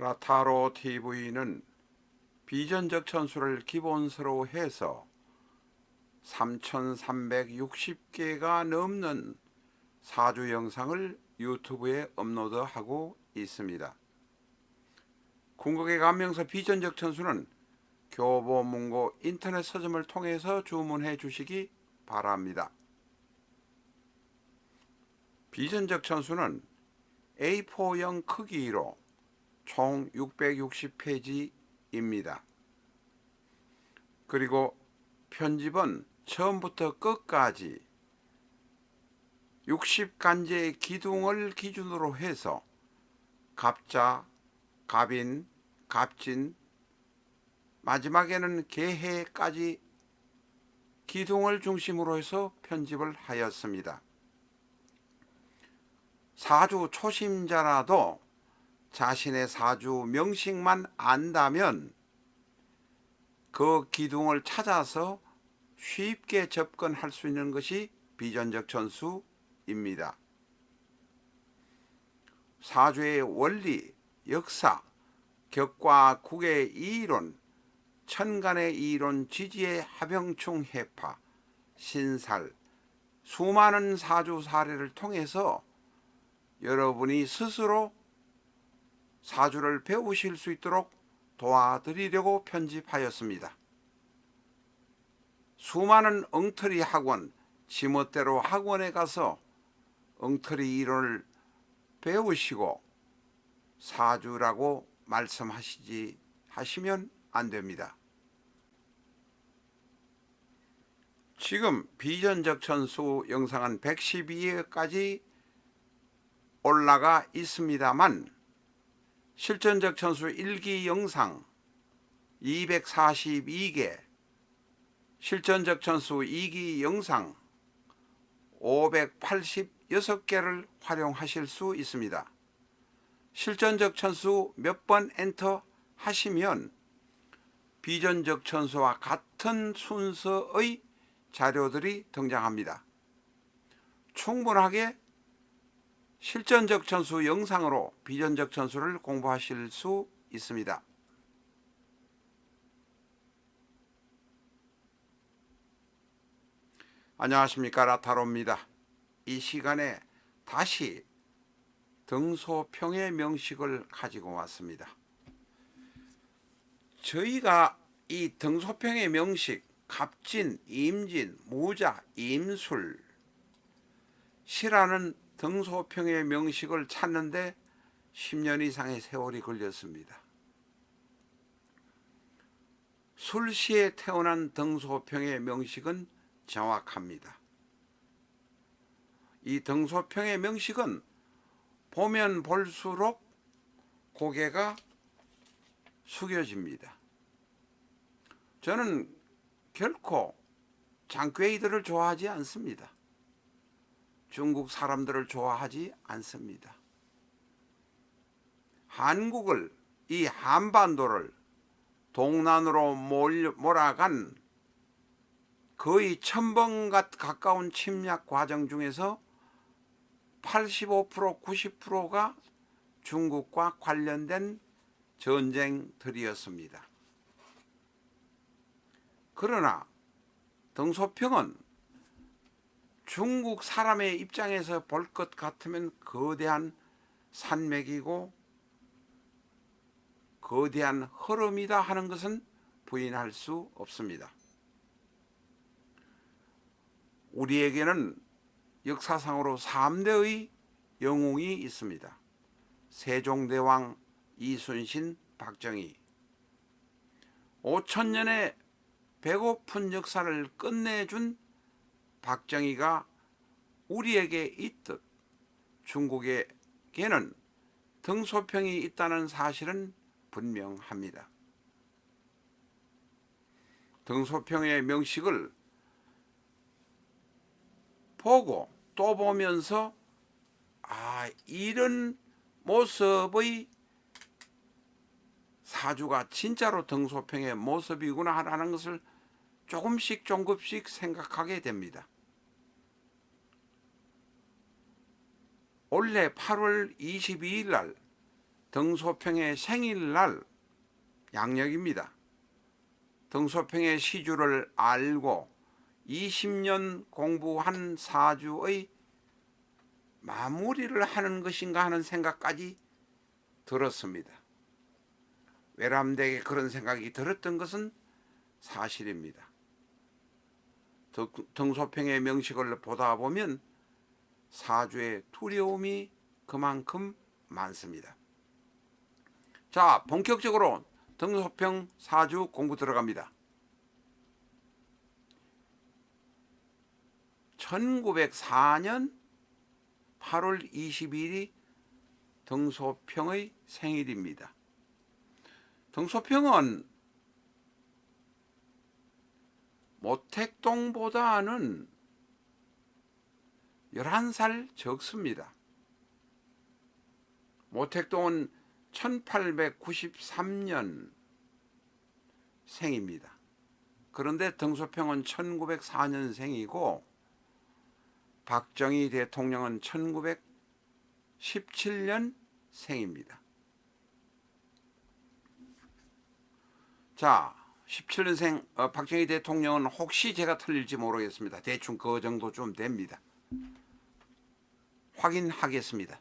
라타로 TV는 비전적 천수를 기본서로 해서 3,360개가 넘는 사주 영상을 유튜브에 업로드하고 있습니다. 궁극의 감명서 비전적 천수는 교보문고 인터넷 서점을 통해서 주문해 주시기 바랍니다. 비전적 천수는 A4형 크기로 총 660페이지입니다. 그리고 편집은 처음부터 끝까지 60간제의 기둥을 기준으로 해서 갑자, 갑인, 갑진, 마지막에는 개해까지 기둥을 중심으로 해서 편집을 하였습니다. 사주 초심자라도 자신의 사주 명식만 안다면 그 기둥을 찾아서 쉽게 접근할 수 있는 것이 비전적 전수입니다. 사주의 원리, 역사, 격과 국의 이론, 천간의 이론, 지지의 합영충 해파, 신살, 수많은 사주 사례를 통해서 여러분이 스스로 사주를 배우실 수 있도록 도와드리려고 편집하였습니다. 수많은 엉터리 학원, 지멋대로 학원에 가서 엉터리 이론을 배우시고 사주라고 말씀하시지 하시면 안 됩니다. 지금 비전적 천수 영상은 112회까지 올라가 있습니다만 실전적 천수 1기 영상 242개, 실전적 천수 2기 영상 586개를 활용하실 수 있습니다. 실전적 천수 몇 번 엔터 하시면 비전적 천수와 같은 순서의 자료들이 등장합니다. 충분하게 실전적 천수 영상으로 비전적 천수를 공부하실 수 있습니다. 안녕하십니까 라타로입니다. 이 시간에 다시 등소평의 명식을 가지고 왔습니다. 저희가 이 등소평의 명식 갑진, 임진, 무자, 임술 시라는 등소평의 명식을 찾는데 10년 이상의 세월이 걸렸습니다. 술시에 태어난 등소평의 명식은 정확합니다. 이 등소평의 명식은 보면 볼수록 고개가 숙여집니다. 저는 결코 장괴이들을 좋아하지 않습니다. 중국 사람들을 좋아하지 않습니다. 한국을 이 한반도를 동난으로 몰아간 거의 천번 가까운 침략 과정 중에서 85% 90%가 중국과 관련된 전쟁들이었습니다. 그러나 등소평은 중국 사람의 입장에서 볼 것 같으면 거대한 산맥이고 거대한 흐름이다 하는 것은 부인할 수 없습니다. 우리에게는 역사상으로 3대의 영웅이 있습니다. 세종대왕, 이순신, 박정희. 5천년의 배고픈 역사를 끝내준 박정희가 우리에게 있듯 중국에게는 등소평이 있다는 사실은 분명합니다. 등소평의 명식을 보고 또 보면서 아 이런 모습의 사주가 진짜로 등소평의 모습이구나 하는 것을 조금씩 조금씩 생각하게 됩니다. 올해 8월 22일 날 등소평의 생일날 양력입니다. 등소평의 시주를 알고 20년 공부한 사주의 마무리를 하는 것인가 하는 생각까지 들었습니다. 외람되게 그런 생각이 들었던 것은 사실입니다. 등- 등소평의 명식을 보다 보면 사주의 두려움이 그만큼 많습니다. 자, 본격적으로 등소평 사주 공부 들어갑니다. 1904년 8월 22일이 등소평의 생일입니다. 등소평은 모택동보다는 11살 적습니다. 모택동은 1893년 생입니다. 그런데 등소평은 1904년생이고 박정희 대통령은 1917년 생입니다. 자, 17년생 어, 박정희 대통령은 혹시 제가 틀릴지 모르겠습니다. 대충 그 정도 좀 됩니다. 확인하겠습니다.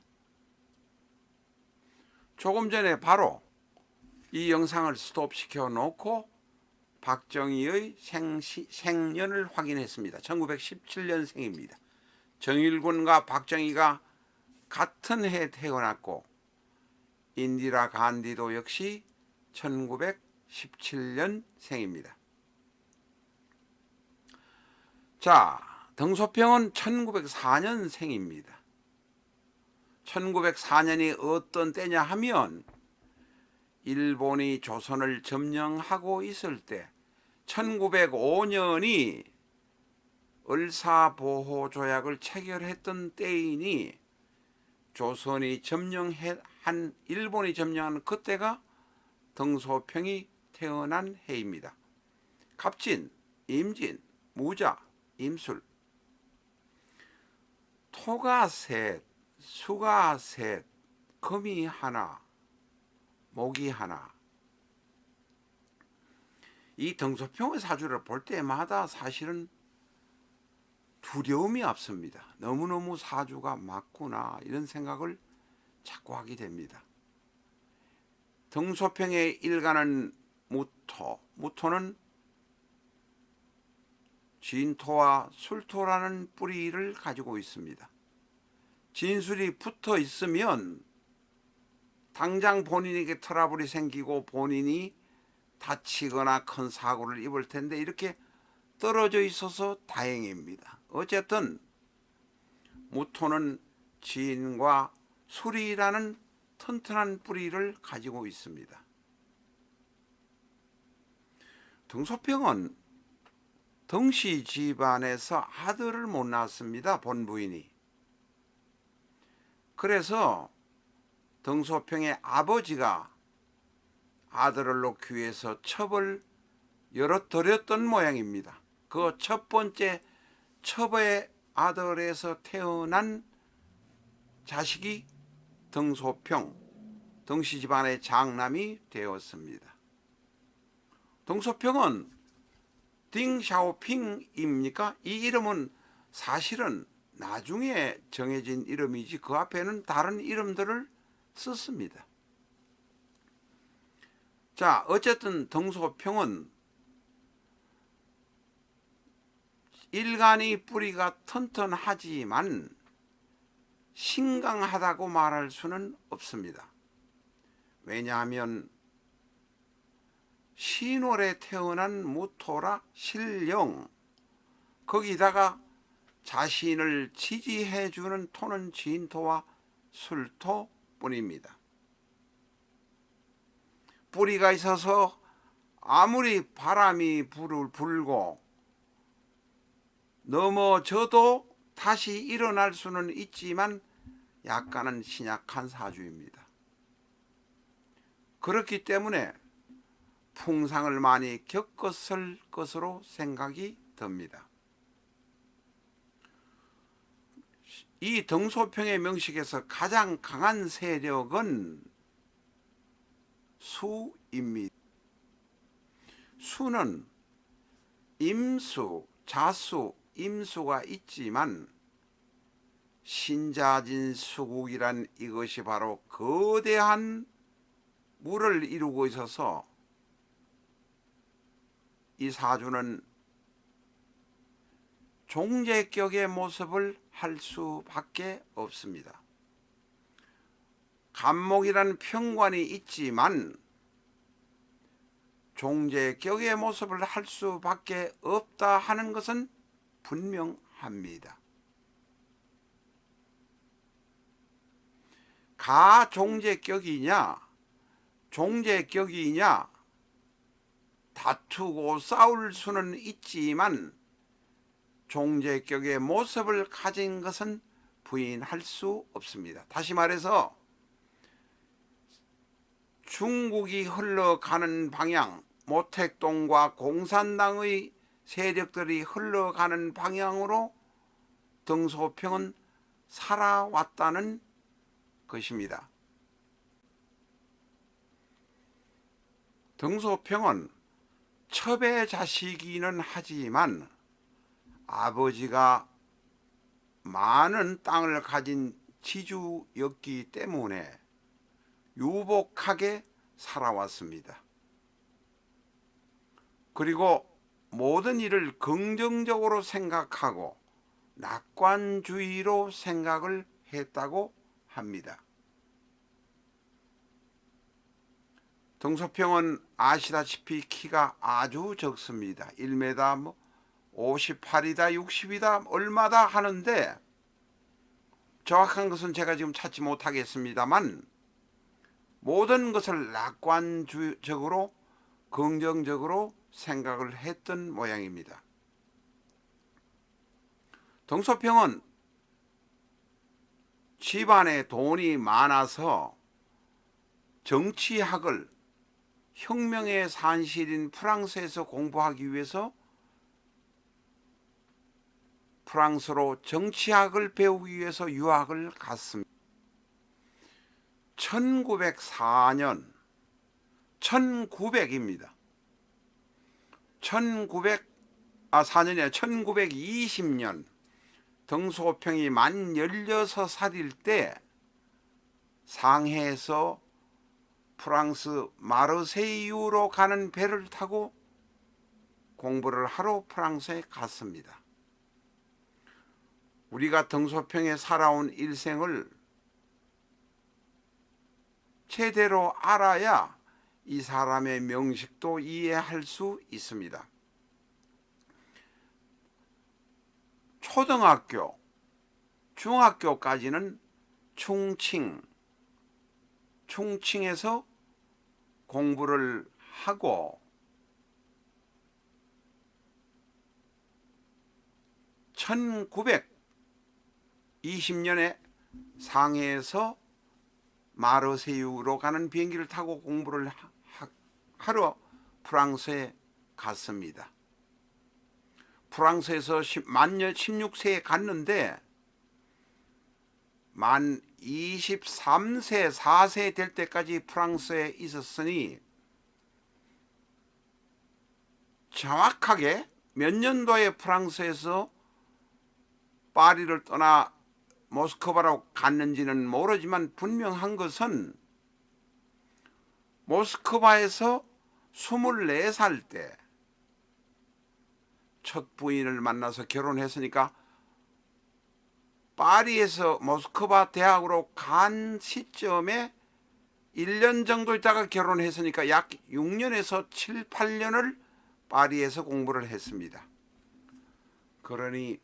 조금 전에 바로 이 영상을 스톱시켜 놓고 박정희의 생시, 생년을 확인했습니다. 1917년생입니다. 정일군과 박정희가 같은 해에 태어났고 인디라 간디도 역시 1917년생입니다. 자, 등소평은 1904년생입니다. 1904년이 어떤 때냐 하면 일본이 조선을 점령하고 있을 때 1905년이 을사보호 조약을 체결했던 때이니 조선이 점령한 일본이 점령한 그때가 등소평이 태어난 해입니다. 갑진, 임진, 무자, 임술 토가 셋, 수가 셋, 금이 하나, 목이 하나. 이 등소평의 사주를 볼 때마다 사실은 두려움이 앞섭니다. 너무너무 사주가 맞구나 이런 생각을 자꾸 하게 됩니다. 등소평의 일가는 무토, 무토는 진토와 술토라는 뿌리를 가지고 있습니다. 진술이 붙어 있으면 당장 본인에게 트러블이 생기고 본인이 다치거나 큰 사고를 입을 텐데 이렇게 떨어져 있어서 다행입니다. 어쨌든 무토는 진과 수리라는 튼튼한 뿌리를 가지고 있습니다. 등소평은 등씨 집안에서 아들을 못 낳았습니다. 본부인이. 그래서 등소평의 아버지가 아들을 놓기 위해서 첩을 열어드렸던 모양입니다. 그 첫 번째 첩의 아들에서 태어난 자식이 등소평, 등씨 집안의 장남이 되었습니다. 등소평은 딩샤오핑입니까? 이 이름은 사실은 나중에 정해진 이름이지 그 앞에는 다른 이름들을 썼습니다. 자, 어쨌든 등소평은 일간이 뿌리가 튼튼하지만 신강하다고 말할 수는 없습니다. 왜냐하면 신월에 태어난 무토라 신령 거기다가 자신을 지지해 주는 토는 진토와 술토뿐입니다. 뿌리가 있어서 아무리 바람이 불을 불고 넘어져도 다시 일어날 수는 있지만 약간은 신약한 사주입니다. 그렇기 때문에 풍상을 많이 겪었을 것으로 생각이 듭니다. 이 등소평의 명식에서 가장 강한 세력은 수입니다. 수는 임수, 자수, 임수가 있지만 신자진 수국이란 이것이 바로 거대한 물을 이루고 있어서 이 사주는 종제격의 모습을 할 수밖에 없습니다. 간목이라는 평관이 있지만 종제격의 모습을 할 수밖에 없다 하는 것은 분명합니다. 가종제격이냐 종제격이냐 다투고 싸울 수는 있지만 종제격의 모습을 가진 것은 부인할 수 없습니다. 다시 말해서 중국이 흘러가는 방향, 모택동과 공산당의 세력들이 흘러가는 방향으로 등소평은 살아왔다는 것입니다. 등소평은 첩의 자식이는 하지만 아버지가 많은 땅을 가진 지주였기 때문에 유복하게 살아왔습니다. 그리고 모든 일을 긍정적으로 생각하고 낙관주의로 생각을 했다고 합니다. 등소평은 아시다시피 키가 아주 적습니다. 1m 뭐 58이다 60이다 얼마다 하는데 정확한 것은 제가 지금 찾지 못하겠습니다만 모든 것을 낙관적으로 긍정적으로 생각을 했던 모양입니다. 등소평은 집안에 돈이 많아서 정치학을 혁명의 산실인 프랑스에서 공부하기 위해서 프랑스로 정치학을 배우기 위해서 유학을 갔습니다. 1904년 1900입니다. 1900 아, 4년이 1920년 등소평이 만 16살일 때 상해에서 프랑스 마르세유로 가는 배를 타고 공부를 하러 프랑스에 갔습니다. 우리가 등소평에 살아온 일생을 제대로 알아야 이 사람의 명식도 이해할 수 있습니다. 초등학교, 중학교까지는 충칭, 충칭에서 공부를 하고 1920년에 상해에서 마르세유로 가는 비행기를 타고 공부를 하, 하러 프랑스에 갔습니다. 프랑스에서 만년 16세에 갔는데 만 23세, 4세 될 때까지 프랑스에 있었으니 정확하게 몇 년도에 프랑스에서 파리를 떠나 모스크바로 갔는지는 모르지만 분명한 것은 모스크바에서 24살 때 첫 부인을 만나서 결혼했으니까 파리에서 모스크바 대학으로 간 시점에 1년 정도 있다가 결혼했으니까 약 6년에서 7, 8년을 파리에서 공부를 했습니다. 그러니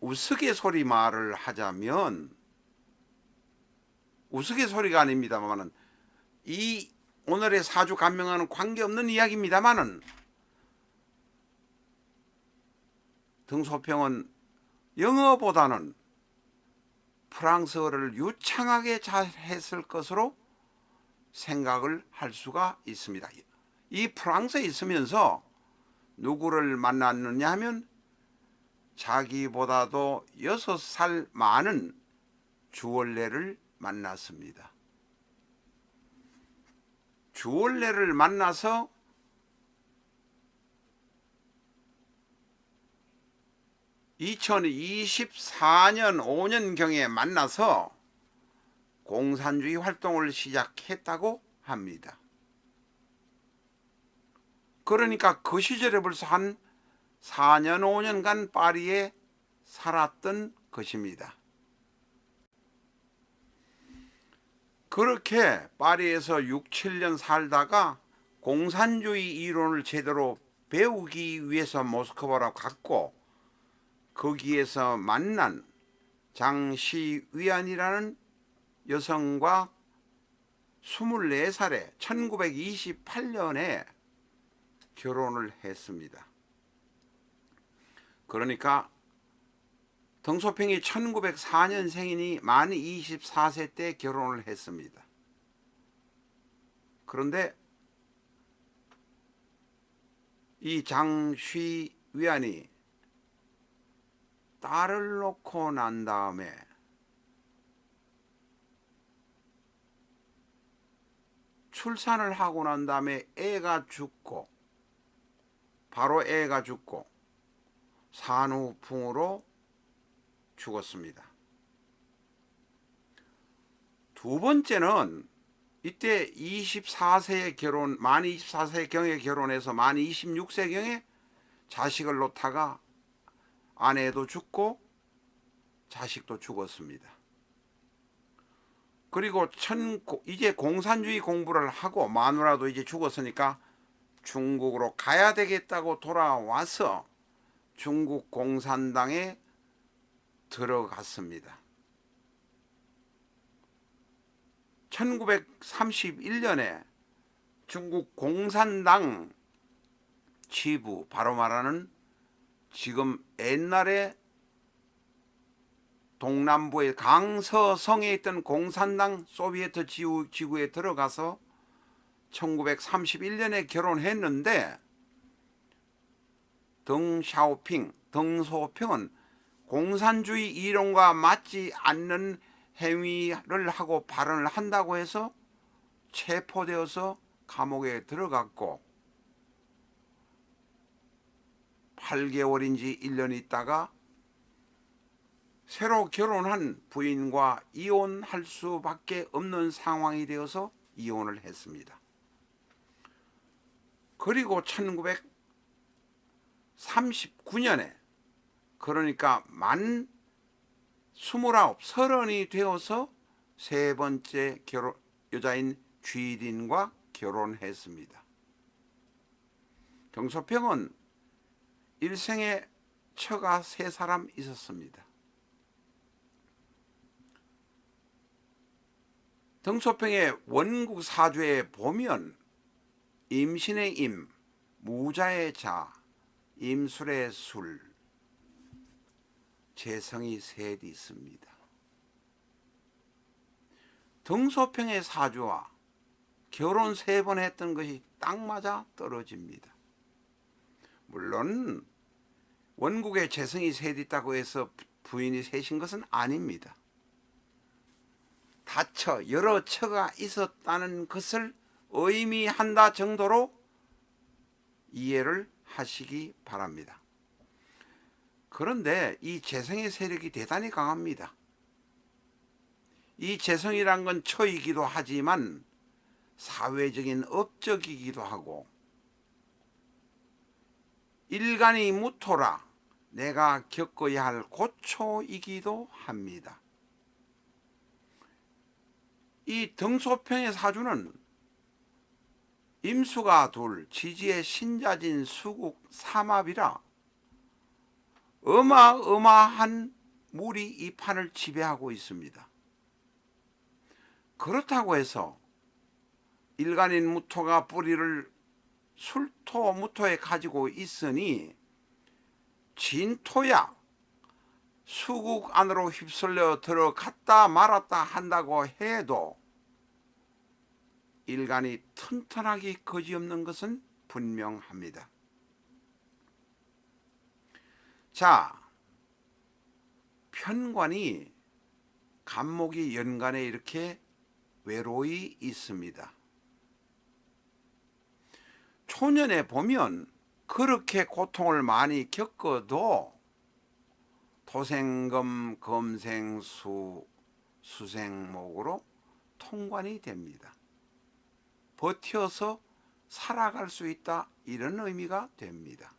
우스갯소리 말을 하자면 우스갯소리가 아닙니다만은 이 오늘의 사주 감명하는 관계없는 이야기입니다만은 등소평은 영어보다는 프랑스어를 유창하게 잘했을 것으로 생각을 할 수가 있습니다. 이 프랑스에 있으면서 누구를 만났느냐 하면 자기보다도 여섯 살 많은 주월래를 만났습니다. 주원래를 만나서 (2024년 5년경에) 만나서 공산주의 활동을 시작했다고 합니다. 그러니까 그 시절에 벌써 한 4년 5년간 파리에 살았던 것입니다. 그렇게 파리에서 6, 7년 살다가 공산주의 이론을 제대로 배우기 위해서 모스크바로 갔고 거기에서 만난 장시위안이라는 여성과 24살에 1928년에 결혼을 했습니다. 그러니까 덩소평이 1904년생이니 만 24세 때 결혼을 했습니다. 그런데 이 장쉬 위안이 딸을 놓고 난 다음에 출산을 하고 난 다음에 애가 죽고 바로 애가 죽고 산후풍으로 죽었습니다. 두 번째는 이때 24세에 결혼, 만 24세 경에 결혼해서 만 26세 경에 자식을 놓다가 아내도 죽고 자식도 죽었습니다. 그리고 천, 이제 공산주의 공부를 하고 마누라도 이제 죽었으니까 중국으로 가야 되겠다고 돌아와서 중국 공산당에 들어갔습니다. 1931년에 중국 공산당 지부 바로 말하는 지금 옛날에 동남부의 강서성에 있던 공산당 소비에트 지구, 지구에 들어가서 1931년에 결혼했는데 덩샤오핑, 덩소평은 공산주의 이론과 맞지 않는 행위를 하고 발언을 한다고 해서 체포되어서 감옥에 들어갔고 8개월인지 1년 있다가 새로 결혼한 부인과 이혼할 수밖에 없는 상황이 되어서 이혼을 했습니다. 그리고 1939년에 그러니까 만 스물아홉, 서른이 되어서 세 번째 결혼, 여자인 쥐린과 결혼했습니다. 경소평은 일생에 처가 세 사람 있었습니다. 등소평의 원국 사주에 보면 임신의 임, 무자의 자, 임술의 술, 재성이 셋 있습니다. 등소평의 사주와 결혼 세 번 했던 것이 딱 맞아 떨어집니다. 물론 원국에 재성이 셋 있다고 해서 부인이 셋인 것은 아닙니다. 다처 여러 처가 있었다는 것을 의미한다 정도로 이해를 하시기 바랍니다. 그런데 이 재성의 세력이 대단히 강합니다. 이 재성이란 건 처이기도 하지만 사회적인 업적이기도 하고 일간이 무토라 내가 겪어야 할 고초이기도 합니다. 이 등소평의 사주는 임수가 둘, 지지의 신자진 수국 삼합이라 어마어마한 물이 이 판을 지배하고 있습니다. 그렇다고 해서 일간인 무토가 뿌리를 술토 무토에 가지고 있으니 진토야 수국 안으로 휩쓸려 들어갔다 말았다 한다고 해도 일간이 튼튼하게 거지없는 것은 분명합니다. 자, 편관이 간목이 연간에 이렇게 외로이 있습니다. 초년에 보면 그렇게 고통을 많이 겪어도 도생금 검생수 수생목으로 통관이 됩니다. 버텨서 살아갈 수 있다 이런 의미가 됩니다.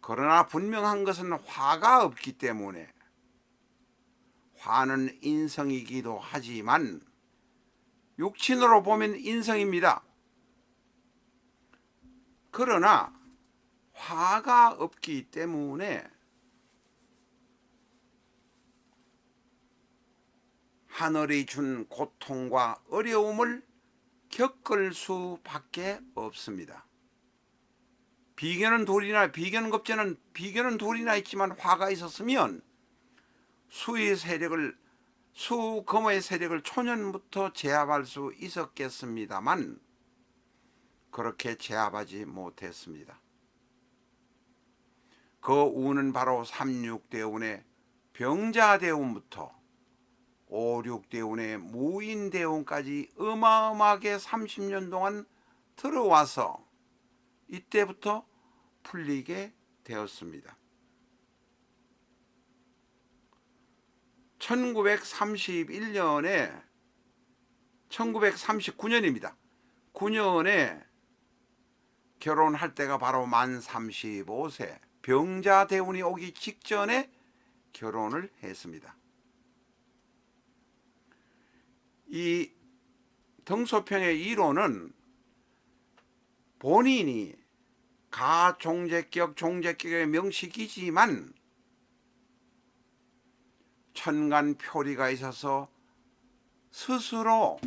그러나 분명한 것은 화가 없기 때문에 화는 인성이기도 하지만 육친으로 보면 인성입니다. 그러나 화가 없기 때문에 하늘이 준 고통과 어려움을 겪을 수밖에 없습니다. 비견은 돌이나 비견 급제는 비견은 돌이나 있지만 화가 있었으면 수의 세력을 수금의 세력을 초년부터 제압할 수 있었겠습니다만 그렇게 제압하지 못했습니다. 그 우는 바로 삼육대운의 병자대운부터 오륙대운의 무인대운까지 어마어마하게 30년 동안 들어와서 이때부터 풀리게 되었습니다. 1931년에 1939년입니다. 9년에 결혼할 때가 바로 만 35세 병자 대운이 오기 직전에 결혼을 했습니다. 이 등소평의 이론은 본인이 가종제격 종제격의 명식이지만 천간 표리가 있어서 스스로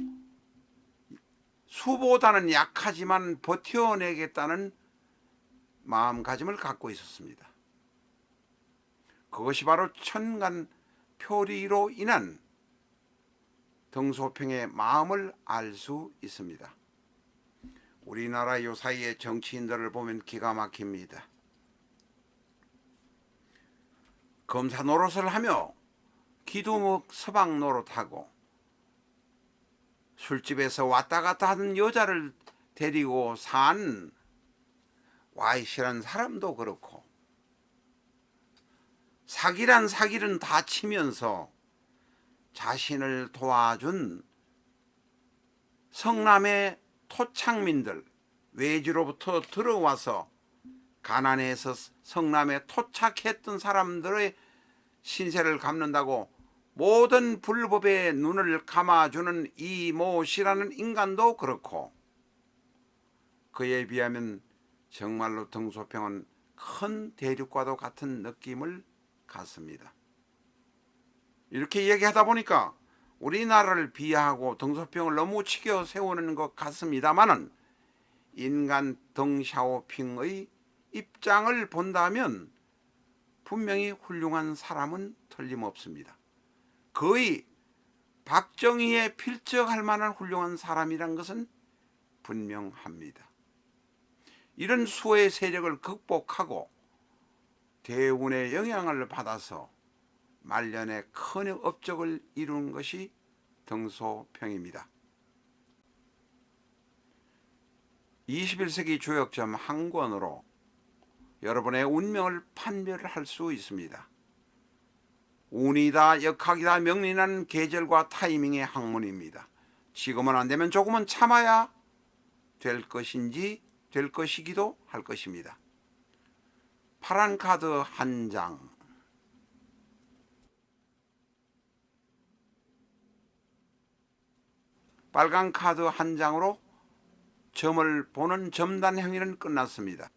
수보다는 약하지만 버텨내겠다는 마음가짐을 갖고 있었습니다. 그것이 바로 천간 표리로 인한 등소평의 마음을 알 수 있습니다. 우리나라 요사이의 정치인들을 보면 기가 막힙니다. 검사 노릇을 하며 기두목 서방 노릇하고 술집에서 왔다 갔다 하는 여자를 데리고 산 와이시란 사람도 그렇고 사기란 사기는 다 치면서 자신을 도와준 성남의 토착민들 외지로부터 들어와서 가난해서 성남에 토착했던 사람들의 신세를 갚는다고 모든 불법의 눈을 감아주는 이모 씨라는 인간도 그렇고 그에 비하면 정말로 등소평은 큰 대륙과도 같은 느낌을 갖습니다. 이렇게 얘기하다 보니까 우리나라를 비하하고 등소평을 너무 치켜 세우는 것 같습니다만은 인간 덩샤오핑의 입장을 본다면 분명히 훌륭한 사람은 틀림없습니다. 거의 박정희에 필적할 만한 훌륭한 사람이란 것은 분명합니다. 이런 수의 세력을 극복하고 대운의 영향을 받아서 말년에 큰 업적을 이룬 것이 등소평입니다. 21세기 조역점 한 권으로 여러분의 운명을 판별할 수 있습니다. 운이다, 역학이다, 명리는 계절과 타이밍의 학문입니다. 지금은 안 되면 조금은 참아야 될 것인지 될 것이기도 할 것입니다. 파란 카드 한 장. 빨간 카드 한 장으로 점을 보는 점단 행위는 끝났습니다.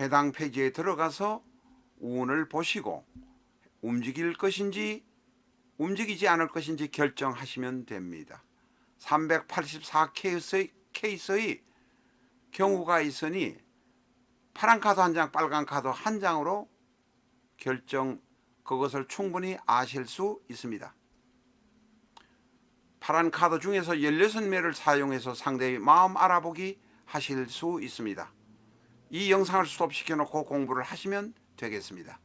해당 페이지에 들어가서 운을 보시고 움직일 것인지 움직이지 않을 것인지 결정하시면 됩니다. 384 케이스의 경우가 있으니 파란 카드 한 장, 빨간 카드 한 장으로 결정 그것을 충분히 아실 수 있습니다. 파란 카드 중에서 16매를 사용해서 상대의 마음 알아보기 하실 수 있습니다. 이 영상을 스톱시켜 놓고 공부를 하시면 되겠습니다.